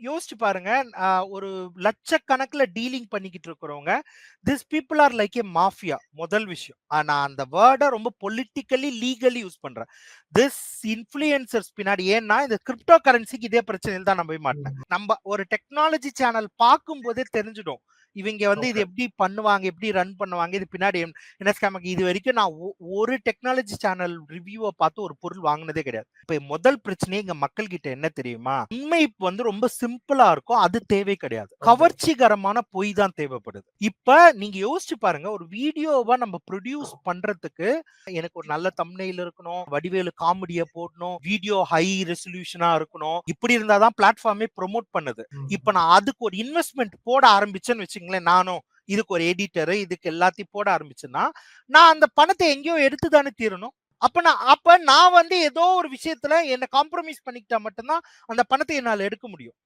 யோசிச்சு பாருங்க. ஒரு லட்சக்கணக்குல டீலிங் பண்ணிக்கிட்டு இருக்கிறவங்க, this people are like a mafia முதல் விஷயம். நான் அந்த வேர்ட ரொம்ப பொலிட்டிக்கலி, லீகலி யூஸ் பண்றேன். திஸ் இன்ஃப்ளூயன்சர்ஸ் பின்னாடி ஏன்னா, இந்த கிரிப்டோ கரன்சிக்கு இதே பிரச்சனையில தான் நான் போய் மாட்னேன். ம். நம்ப ஒரு டெக்னாலஜி சேனல் பார்க்கும்போதே தெரிஞ்சிடும். இவங்க வந்து இது. எப்படி பண்ணுவாங்க? எப்படி ரன் பண்ணுவாங்க? இது பின்னாடி என் என்ன ஸ்கேம் இதுவரைக்கும் நான் ஒ ஒரு டெக்னாலஜி சேனல் ரிவ்யூவ பார்த்து ஒரு பொருள் வாங்குனதே கிடையாது. இப்ப முதல் பிரச்சனையே எங்க மக்கள் கிட்ட என்ன தெரியுமா? உண்மை வந்து ரொம்ப சிம்பிளா இருக்கும். அது தேவை கிடையாது. கவர்ச்சிகரமான பொய் தான் தேவைப்படுது. இப்ப நீங்க யோசிச்சு பாருங்க. ஒரு வீடியோவ நம்ம புரொடியூஸ் பண்றதுக்கு எனக்கு ஒரு நல்ல தம்ப்நெயில் இருக்கணும். வடிவேலு காமெடிய போடணும். வீடியோ ஹை ரெசல்யூஷனா இருக்கணும். இப்படி இருந்தா தான் பிளாட்ஃபார்மே புரமோட் பண்ணுது. இப்ப நான் அதுக்கு ஒரு இன்வெஸ்ட்மென்ட் போட ஆரம்பிச்சேன்னு வச்சுக்கங்களேன், நானும். இதுக்கு ஒரு எடிட்டர், இதுக்கு எல்லாத்தையும் போட ஆரம்பிச்சுன்னா நான் அந்த பணத்தை எங்கேயோ எடுத்து தானே தீரணும். அப்ப நான் அப்ப நான் வந்து ஏதோ ஒரு விஷயத்துல என்ன காம்ப்ரமைஸ் பண்ணிக்கிட்டா மட்டும் தான், அந்த பணத்தை என்னால எடுக்க முடியும்.